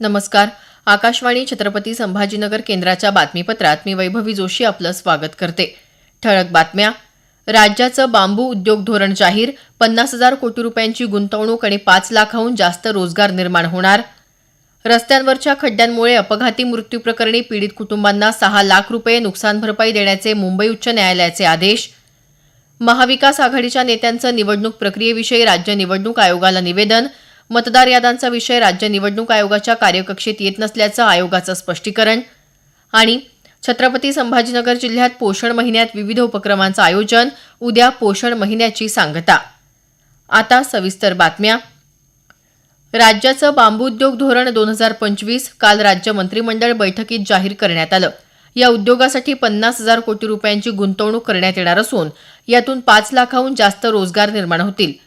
नमस्कार. आकाशवाणी छत्रपती संभाजीनगर केंद्राच्या बातमीपत्रात मी वैभवी जोशी आपलं स्वागत करते. ठळक बातम्या. राज्याचं बांबू उद्योग धोरण जाहीर पन्नास हजार कोटी रुपयांची गुंतवणूक आणि पाच लाखाहून जास्त रोजगार निर्माण होणार. रस्त्यांवरच्या खड्ड्यांमुळे अपघाती मृत्यू प्रकरणी पीडित कुटुंबांना सहा लाख रुपये नुकसान भरपाई देण्याचे मुंबई उच्च न्यायालयाचे आदेश. महाविकास आघाडीच्या नेत्यांचं निवडणूक प्रक्रियेविषयी राज्य निवडणूक आयोगाला निवेदन मतदार याद्यांचा विषय राज्य निवडणूक आयोगाच्या कार्यकक्षेत येत नसल्याचं आयोगाचं स्पष्टीकरण. आणि छत्रपती संभाजीनगर जिल्ह्यात पोषण महिन्यात विविध उपक्रमांचं आयोजन उद्या पोषण महिन्याची सांगता. आता सविस्तर बातम्या. राज्याचं बांबू उद्योग धोरण दोन हजार पंचवीस काल राज्य मंत्रिमंडळ बैठकीत जाहीर करण्यात आलं. या उद्योगासाठी पन्नास हजार कोटी रुपयांची गुंतवणूक करण्यात येणार असून यातून पाच लाखाहून जास्त रोजगार निर्माण होतील.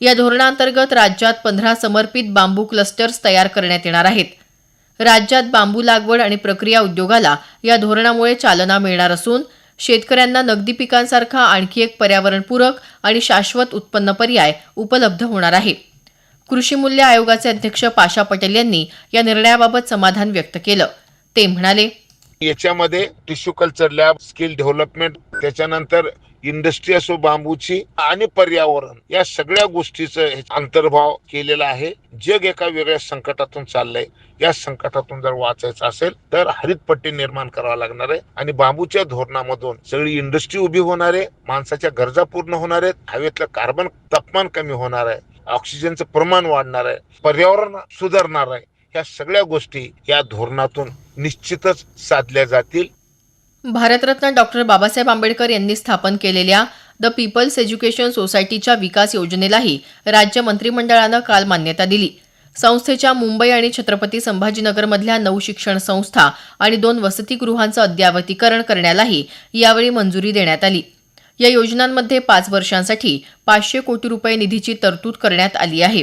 या धोरणांतर्गत राज्यात पंधरा समर्पित बांबू क्लस्टर्स तयार करण्यात येणार आहेत. राज्यात बांबू लागवड आणि प्रक्रिया उद्योगाला या धोरणामुळे चालना मिळणार असून शेतकऱ्यांना नगदी पिकांसारखा आणखी एक पर्यावरणपूरक आणि शाश्वत उत्पन्न पर्याय उपलब्ध होणार आहे. कृषी मूल्य आयोगाचे अध्यक्ष पाशा पटेल यांनी या निर्णयाबाबत समाधान व्यक्त केलं. ते म्हणाले याच्यामध्ये tissue culture lab skill development त्याच्यानंतर इंडस्ट्री असो बांबूची आणि पर्यावरण या सगळ्या गोष्टीचं अंतर्भाव केलेला आहे. जग एका वेगळ्या संकटातून चाललंय. या संकटातून जर वाचायचं असेल तर हरित पट्टी निर्माण करावा लागणार आहे. आणि बांबूच्या धोरणामधून सगळी इंडस्ट्री उभी होणार आहे. माणसाच्या गरजा पूर्ण होणार आहेत. हवेतलं कार्बन तापमान कमी होणार आहे. ऑक्सिजनचं प्रमाण वाढणार आहे. पर्यावरण सुधारणार आहे. ह्या सगळ्या गोष्टी या धोरणातून निश्चितच साधल्या जातील. भारतरत्न डॉक्टर बाबासाहेब आंबेडकर यांनी स्थापन केलेल्या द पीपल्स एज्युकेशन सोसायटीच्या विकास योजनेलाही राज्य मंत्रिमंडळानं काल मान्यता दिली. संस्थेच्या मुंबई आणि छत्रपती संभाजीनगरमधल्या नऊ शिक्षण संस्था आणि दोन वसतिगृहांचं अद्यावतीकरण करण्यालाही यावेळी मंजुरी देण्यात आली. या योजनांमध्ये पाच वर्षांसाठी पाचशे कोटी रुपये निधीची तरतूद करण्यात आली आहे.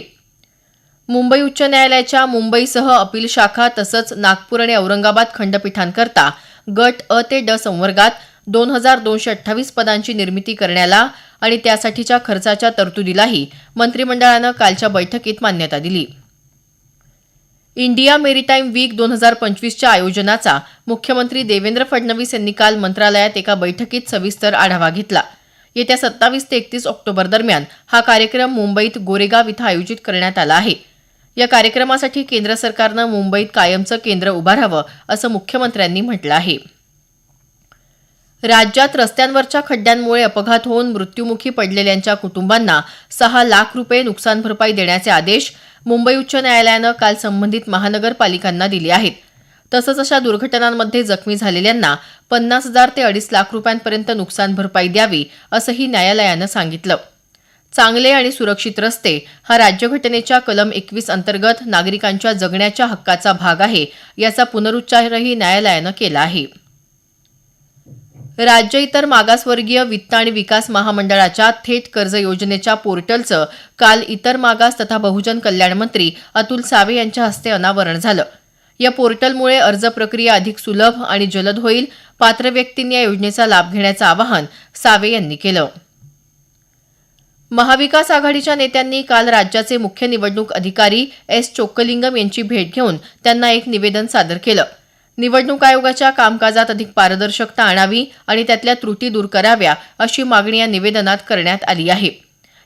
मुंबई उच्च न्यायालयाच्या मुंबईसह अपील शाखा तसंच नागपूर आणि औरंगाबाद खंडपीठांकरता गट अ ते ड संवर्गात दोन हजार दोनशे अठ्ठावीस पदांची निर्मिती करण्याला आणि त्यासाठीच्या खर्चाच्या तरतुदीलाही मंत्रिमंडळानं कालच्या बैठकीत मान्यता दिली. इंडिया मेरीटाईम वीक दोन हजार पंचवीसच्या आयोजनाचा मुख्यमंत्री देवेंद्र फडणवीस यांनी काल मंत्रालयात एका बैठकीत सविस्तर आढावा घेतला. येत्या सत्तावीस ते एकतीस ऑक्टोबर दरम्यान हा कार्यक्रम मुंबईत गोरेगाव इथं आयोजित करण्यात आला आहे. या कार्यक्रमासाठी केंद्र सरकारनं मुंबईत कायमचं केंद्र उभारावं असं मुख्यमंत्र्यांनी म्हटलं आहे. राज्यात रस्त्यांवरच्या खड्ड्यांमुळे अपघात होऊन मृत्यूमुखी पडलेल्यांच्या कुटुंबांना सहा लाख रुपये नुकसान भरपाई देण्याचे आदेश मुंबई उच्च न्यायालयानं काल संबंधित महानगरपालिकांना दिले आहेत. तसंच अशा दुर्घटनांमध्ये जखमी झालेल्यांना पन्नास हजार ते अडीच लाख रुपयांपर्यंत नुकसान भरपाई द्यावी असंही न्यायालयानं सांगितलं. चांगले आणि सुरक्षित रस्ते हा राज्यघटनेच्या कलम एकवीस अंतर्गत नागरिकांच्या जगण्याच्या हक्काचा भाग आहे याचा पुनरुच्चारही न्यायालयानं केला आहे. राज्य इतर मागासवर्गीय वित्त आणि विकास महामंडळाच्या थेट कर्ज योजनेच्या पोर्टलचं काल इतर मागास तथा बहुजन कल्याण मंत्री अतुल सावे यांच्या हस्ते अनावरण झालं. या पोर्टलमुळे अर्ज प्रक्रिया अधिक सुलभ आणि जलद होईल पात्र व्यक्तींनी या योजनेचा लाभ घेण्याचं आवाहन सावे यांनी केलं. महाविकास आघाडीच्या नेत्यांनी काल राज्याचे मुख्य निवडणूक अधिकारी एस चोक्कलिंगम यांची भेट घेऊन त्यांना एक निवेदन सादर केलं. निवडणूक आयोगाच्या कामकाजात अधिक पारदर्शकता आणावी आणि त्यातल्या त्रुटी दूर कराव्या अशी मागणी या निवेदनात करण्यात आली आहे.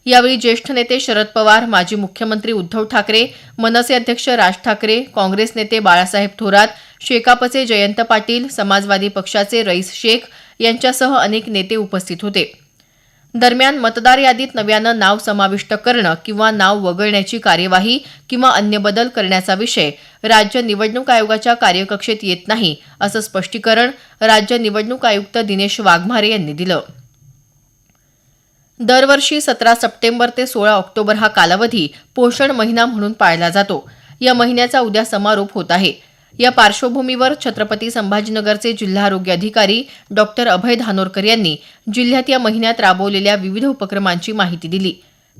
यावेळी ज्येष्ठ नेते शरद पवार माजी मुख्यमंत्री उद्धव ठाकरे मनसे अध्यक्ष राज ठाकरे काँग्रेस नेते बाळासाहेब थोरात शेकापचे जयंत पाटील समाजवादी पक्षाचे रईस शेख यांच्यासह अनेक नेते उपस्थित होते. दरम्यान मतदार यादीत नव्यानं नाव समाविष्ट करणं किंवा नाव वगळण्याची कार्यवाही किंवा अन्य बदल करण्याचा विषय. राज्य निवडणूक आयोगाच्या कार्यकक्षेत येत नाही असं स्पष्टीकरण राज्य निवडणूक आयुक्त दिनेश वाघमारे यांनी दिलं. दरवर्षी सतरा सप्टेंबर ते सोळा ऑक्टोबर हा कालावधी पोषण महिना म्हणून पाळला जातो. या महिन्याचा उद्या समारोप होत आहे. या पार्श्वभूमीवर छत्रपती संभाजीनगरचे जिल्हा आरोग्य अधिकारी डॉक्टर अभय धानोरकर यांनी जिल्ह्यात या महिन्यात राबवलेल्या विविध उपक्रमांची माहिती दिली.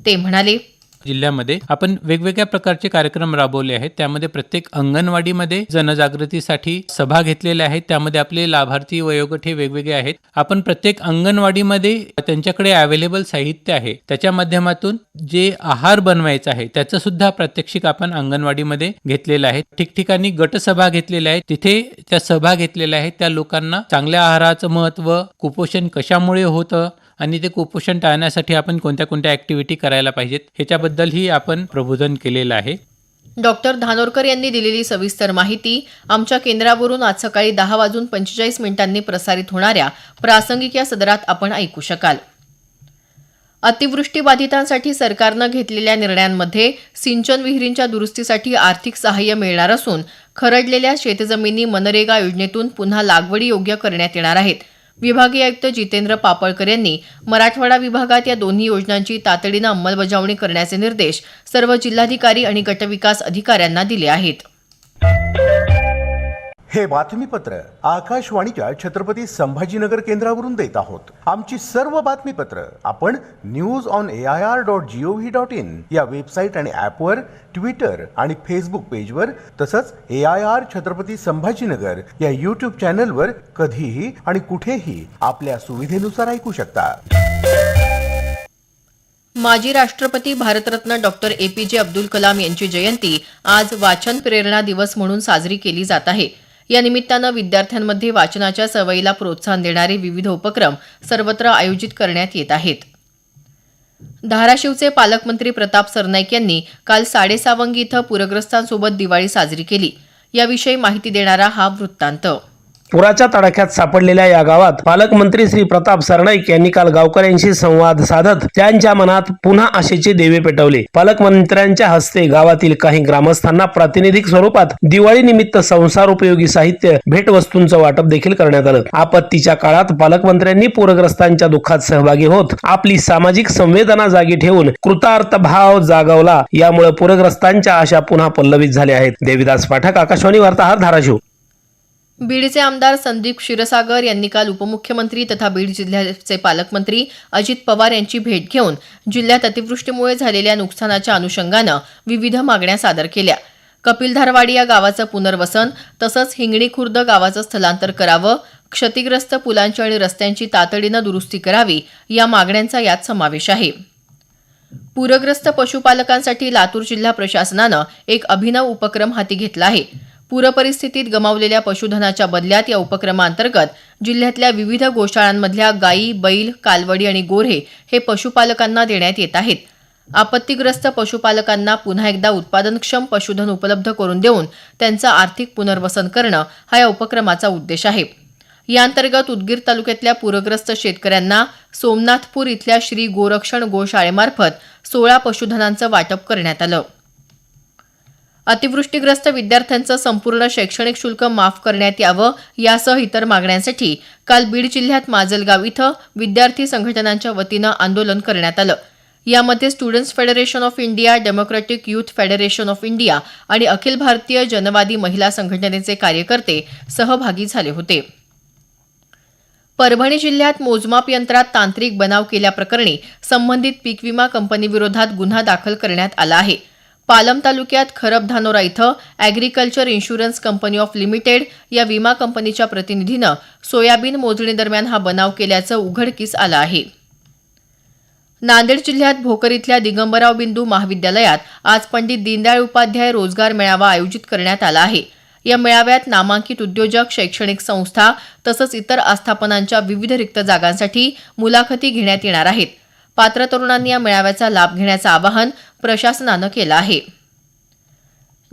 ते म्हणाले जिल्ह्यामध्ये आपण वेगवेगळ्या प्रकारचे कार्यक्रम राबवले आहेत. त्यामध्ये प्रत्येक अंगणवाडीमध्ये जनजागृतीसाठी सभा घेतलेल्या आहेत. त्यामध्ये आपले लाभार्थी वयोगट हे वेगवेगळे आहेत. आपण प्रत्येक अंगणवाडीमध्ये त्यांच्याकडे अवेलेबल साहित्य आहे. त्याच्या माध्यमातून जे आहार बनवायचा आहे त्याचं सुद्धा प्रात्यक्षिक आपण अंगणवाडीमध्ये घेतलेलं आहे. ठिकठिकाणी गटसभा घेतलेल्या आहेत. तिथे त्या सभा घेतलेल्या आहेत. त्या लोकांना चांगल्या आहाराचं महत्त्व कुपोषण कशामुळे होतं आणि ते कुपोषण टाळण्यासाठी आपण कोणत्या कोणत्या ऍक्टिव्हिटी करायला पाहिजेत ह्याच्याबद्दलही आपण प्रबोधन केलेलं आहे. डॉक्टर धानोरकर यांनी दिलेली सविस्तर माहिती आमच्या केंद्रावरून आज सकाळी दहा वाजून पंचेचाळीस मिनिटांनी प्रसारित होणाऱ्या प्रासंगिक या सदरात आपण ऐकू शकाल. अतिवृष्टी बाधितांसाठी सरकारनं घेतलेल्या निर्णयांमध्ये सिंचन विहिरींच्या दुरुस्तीसाठी आर्थिक सहाय्य मिळणार असून खरडलेल्या शेतजमिनी मनरेगा योजनेतून पुन्हा लागवडी योग्य करण्यात येणार आहेत. विभागीय आयुक्त जितेंद्र पापळकर यांनी मराठवाडा विभागात या दोन्ही योजनांची तातडीनं अंमलबजावणी करण्याचे निर्देश सर्व जिल्हाधिकारी आणि गटविकास अधिकाऱ्यांना दिले आहेत. हे बातमीपत्र आकाशवाणीच्या छत्रपती संभाजीनगर केंद्रावरून देत आहोत. आमची सर्व बातमीपत्र आपण news on A I R dot G O V dot in या वेबसाईट आणि ॲपवर ट्विटर आणि फेसबुक पेजवर तसंच A I R Chhatrapati Sambhajinagar या यूट्यूब चॅनलवर कधीही आणि कुठेही आपल्या सुविधेनुसार ऐकू शकता. माजी राष्ट्रपती भारतरत्न डॉक्टर ए पी जे अब्दुल कलाम यांची जयंती आज वाचन प्रेरणा दिवस म्हणून साजरी केली जात आहे. या निमित्तानं विद्यार्थ्यांमध्ये वाचनाच्या सवयीला प्रोत्साहन देणारे विविध उपक्रम सर्वत्र आयोजित करण्यात येत आहेत. धाराशिवचे पालकमंत्री प्रताप सरनाईक यांनी काल साडेसावंगी इथं पूरग्रस्तांसोबत दिवाळी साजरी केली. याविषयी माहिती देणारा हा वृत्तांत. पुराच्या तडाख्यात सापडलेल्या या गावात पालकमंत्री श्री प्रताप सरनाईक यांनी काल गावकऱ्यांशी संवाद साधत त्यांच्या मनात पुन्हा आशेचे देवे पेटवले. पालकमंत्र्यांच्या हस्ते गावातील काही ग्रामस्थांना प्रातिनिधिक स्वरूपात दिवाळी निमित्त संसार उपयोगी साहित्य भेटवस्तूंचं वाटप देखील करण्यात आलं. आपत्तीच्या काळात पालकमंत्र्यांनी पूरग्रस्तांच्या दुःखात सहभागी होत आपली सामाजिक संवेदना जागी ठेवून कृतार्थ भाव जागवला. यामुळे पूरग्रस्तांच्या आशा पुन्हा पल्लवित झाल्या आहेत. देविदास पाठक आकाशवाणी वार्ताहर धाराशिव. बीडचे आमदार संदीप क्षीरसागर यांनी काल उपमुख्यमंत्री तथा बीड जिल्ह्याचे पालकमंत्री अजित पवार यांची भेट घेऊन जिल्ह्यात अतिवृष्टीमुळे झालेल्या नुकसानाच्या अनुषंगानं विविध मागण्या सादर केल्या. कपिलधारवाडी या गावाचं पुनर्वसन तसंच हिंगणी खुर्द गावाचं स्थलांतर करावं क्षतिग्रस्त पुलांची आणि रस्त्यांची तातडीनं दुरुस्ती करावी या मागण्यांचा यात समावेश आहे. पूरग्रस्त पशुपालकांसाठी लातूर जिल्हा प्रशासनानं एक अभिनव उपक्रम हाती घेतला आहे. पूरपरिस्थितीत गमावलेल्या पशुधनाच्या बदल्यात या उपक्रमाअंतर्गत जिल्ह्यातल्या विविध गोशाळांमधल्या गायी बैल कालवडी आणि गोऱ्हे हे पशुपालकांना देण्यात येत आहेत. आपत्तीग्रस्त पशुपालकांना पुन्हा एकदा उत्पादनक्षम पशुधन उपलब्ध करून देऊन त्यांचं आर्थिक पुनर्वसन करणं हा या उपक्रमाचा उद्देश आहे. याअंतर्गत उदगीर तालुक्यातल्या पूरग्रस्त शेतकऱ्यांना सोमनाथपूर इथल्या श्री गोरक्षण गोशाळेमार्फत सोळा पशुधनांचं वाटप करण्यात आलं. अतिवृष्टीग्रस्त विद्यार्थ्यांचं संपूर्ण शैक्षणिक शुल्क माफ करण्यात यावं यासह इतर मागण्यांसाठी काल बीड जिल्ह्यात माजलगाव इथं विद्यार्थी संघटनांच्या वतीनं आंदोलन करण्यात आलं. यामध्ये students federation of India democratic youth federation of India आणि अखिल भारतीय जनवादी महिला संघटनेचे कार्यकर्ते सहभागी झाले होते. परभणी जिल्ह्यात मोजमाप यंत्रात तांत्रिक बनाव केल्याप्रकरणी संबंधित पीक विमा कंपनीविरोधात गुन्हा दाखल करण्यात आला आहे. पालम तालुक्यात खरब धानोरा इथं agriculture insurance company of limited या विमा कंपनीच्या प्रतिनिधीनं सोयाबीन मोजणीदरम्यान हा बनाव केल्याचं उघडकीस आलं आहे. नांदेड जिल्ह्यात भोकर इथल्या दिगंबराव बिंदू महाविद्यालयात आज पंडित दीनदयाळ उपाध्याय रोजगार मेळावा आयोजित करण्यात आला आहे. या मेळाव्यात नामांकित उद्योजक शैक्षणिक संस्था तसंच इतर आस्थापनांच्या विविध रिक्त जागांसाठी मुलाखती घेण्यात येणार आहेत. पात्र तरुणांनी या मेळाव्याचा लाभ घेण्याचं आवाहन प्रशासनानं केलं आहे.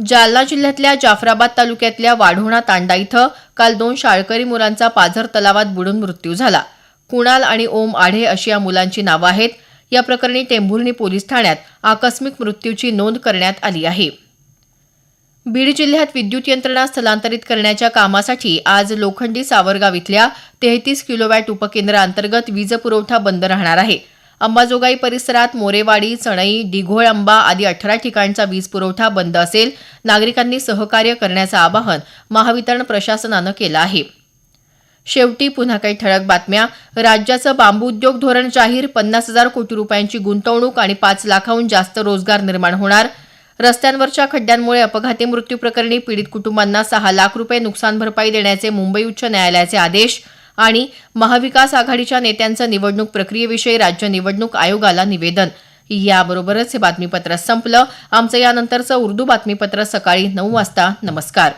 जालना जिल्ह्यातल्या जाफराबाद तालुक्यातल्या वाढोणा तांडा इथं काल दोन शाळकरी मुलांचा पाझर तलावात बुडून मृत्यू झाला. कुणाल आणि ओम आढे अशी या मुलांची नावं आहेत. या प्रकरणी टेंभुर्णी पोलीस ठाण्यात आकस्मिक मृत्यूची नोंद करण्यात आली आहे. बीड जिल्ह्यात विद्युत यंत्रणा स्थलांतरित करण्याच्या कामासाठी आज लोखंडी सावरगाव इथल्या तेहतीस किलोवॅट उपकेंद्राअंतर्गत वीज पुरवठा बंद राहणार आहे. अंबाजोगाई परिसरात मोरेवाडी चणई डिघोळ आंबा आदी अठरा ठिकाणचा वीज पुरवठा बंद असेल नागरिकांनी सहकार्य करण्याचं आवाहन महावितरण प्रशासनानं केलं आहे. शेवटी पुन्हा काही ठळक बातम्या. राज्याचं बांबू उद्योग धोरण जाहीर पन्नास हजार कोटी रुपयांची गुंतवणूक आणि पाच लाखाहून जास्त रोजगार निर्माण होणार. रस्त्यांवरच्या खड्ड्यांमुळे अपघाती मृत्यू प्रकरणी पीडित कुटुंबांना सहा लाख रुपये नुकसान भरपाई देण्याचे मुंबई उच्च न्यायालयाचे आदेश. आणि महाविकास आघाडीच्या नेत्यांचं निवडणूक प्रक्रियेविषयी राज्य निवडणूक आयोगाला निवेदन. याबरोबरच हे बातमीपत्र संपलं. आमचं यानंतरचं उर्दू बातमीपत्र सकाळी नऊ वाजता. नमस्कार.